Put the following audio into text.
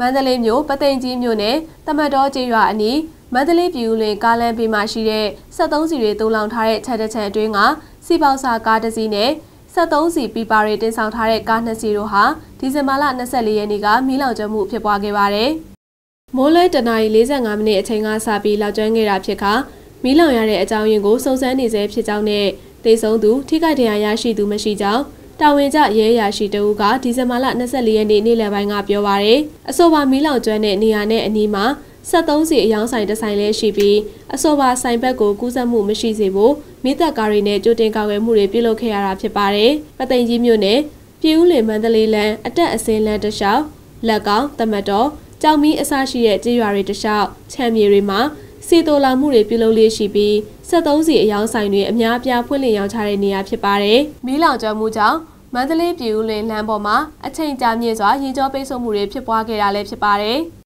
မန္တလေးမြို့ပသိမ်ကြီးမြို့နယ်တမတ်တော်ကျေးရွာအနီးမန္တလေးပြည်ဦးလွင်ကားလမ်းဘေးမှာရှိတဲ့73စီတွေတုံလောင်ထားတဲ့ချက်တစ်ချက်အတွင်းကစီပေါစာကားတစ်စီးနဲ့73စီပီပါတွေတင်ဆောင်ထားတဲ့ကားနှစ်စီးတို့ဟာဒီဇင်ဘာလ24ရက်နေ့ကမီးလောင်ကျွမ်းမှုဖြစ်ပွားခဲ့ပါတယ်။မိုးလွဲတနာရီ45မိနစ်အချိန်ကစပြီးလောင်ကျွမ်းခဲ့တာဖြစ်ကမီးလောင်ရတဲ့အကြောင်းရင်းကိုစုံစမ်းနေဆဲဖြစ်ကြောင်းနဲ့တေဆုံးသူထိခိုက်ဒဏ်ရာရရှိသူမရှိကြောင်း တာဝန်ကျရဲရရှိတဦးကဒီဇင်ဘာလ24ရက်နေ့နေ့လယ်ပိုင်းကပြောပါရယ်အဆိုပါမီးလောင်ကျွမ်းတဲ့နေရာနဲ့အနီးမှာ73စီအယောင်းဆိုင်တစ်ဆိုင်လည်းရှိပြီးအဆိုပါဆိုင်ဘက်ကိုကူးစက်မှုမရှိစေဖို့မိသက်ကားတွေနဲ့ကြိုတင်ကာကွယ်မှုတွေပြုလုပ်ခဲ့ရတာဖြစ်ပါတယ်။ပသိမ်ကြီးမြို့နယ်ပြည်ဦးလင်မန္တလေးလမ်းအတက်အစင်းလမ်းတစ်လျှောက်လက်ကောင်တမတ်တော်ကြောင်မီအစရှိတဲ့ကြေးရွာတွေတစ်လျှောက်ချမ်းမြေတွေမှာ စီတိုလာမှုတွေပြုလုပ်လေးရှိပြီး73စီအယောင်းဆိုင်တွေအများအပြားဖွင့်လှစ်ရောင်းချတဲ့နေရာဖြစ်ပါတယ်။မီးလောင်ကျွမ်းမှုကြောင့်မန္တလေးပြည်ဦးလင်လမ်းပေါ်မှာအချိန်ကြာမြင့်စွာရေကြောပိတ်ဆို့မှုတွေဖြစ်ပွားခဲ့တာလည်းဖြစ်ပါတယ်။